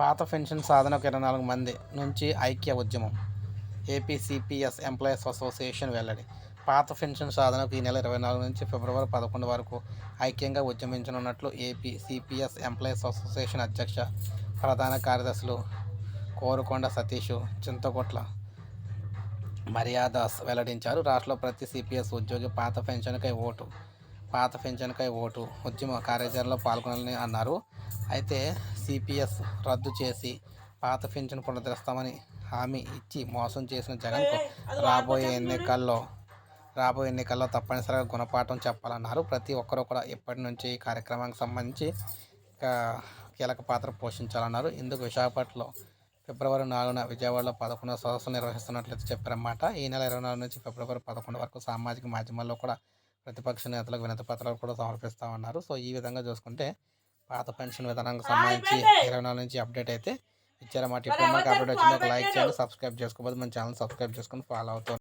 పాత పెన్షన్ సాధనకు ఇరవై నాలుగు మంది నుంచి ఐక్య ఉద్యమం. ఏపీసీపీఎస్ ఎంప్లాయీస్ అసోసియేషన్ వెల్లడి. పాత పెన్షన్ సాధనకు ఈ నెల ఇరవై నాలుగు నుంచి ఫిబ్రవరి పదకొండు వరకు ఐక్యంగా ఉద్యమించనున్నట్లు ఏపీ సిపిఎస్ ఎంప్లాయీస్ అసోసియేషన్ అధ్యక్ష ప్రధాన కార్యదర్శులు కోరుకొండ సతీష్ చింతకొట్ల మర్యాదాస్ వెల్లడించారు. రాష్ట్రంలో ప్రతి సిపిఎస్ ఉద్యోగి పాత పెన్షన్కై ఓటు పాత పెన్షన్కై ఓటు ఉద్యమ కార్యాచరణలో పాల్గొనాలని అన్నారు. అయితే సిపిఎస్ రద్దు చేసి పాత పెన్షన్ పునరుద్ధరిస్తామని హామీ ఇచ్చి మోసం చేసిన జగన్కు రాబోయే ఎన్నికల్లో రాబోయే ఎన్నికల్లో తప్పనిసరిగా గుణపాఠం చెప్పాలన్నారు. ప్రతి ఒక్కరూ కూడా ఇప్పటి నుంచి ఈ కార్యక్రమానికి సంబంధించి కీలక పాత్ర పోషించాలన్నారు. ఇందుకు విశాఖపట్నంలో ఫిబ్రవరి నాలుగున విజయవాడలో పదకొండవ సదస్సు నిర్వహిస్తున్నట్లయితే చెప్పారన్నమాట. ఈ నెల ఇరవై నాలుగు నుంచి ఫిబ్రవరి పదకొండు వరకు సామాజిక మాధ్యమాల్లో కూడా ప్రతిపక్ష నేతలకు వినతి పత్రాలు కూడా సమర్పిస్తామన్నారు. సో ఈ విధంగా చూసుకుంటే పాత పెన్షన్ విధానానికి సంబంధించి ఇరవై నాలుగు నుంచి అప్డేట్ అయితే ఇచ్చారన్నమాట. ఇప్పుడు మనకి అప్డేట్ వచ్చింది ఒక లైక్ చేయండి సబ్స్క్రైబ్ చేసుకోబోదు మన ఛానల్ సబ్స్క్రైబ్ చేసుకొని ఫాలో అవుతూ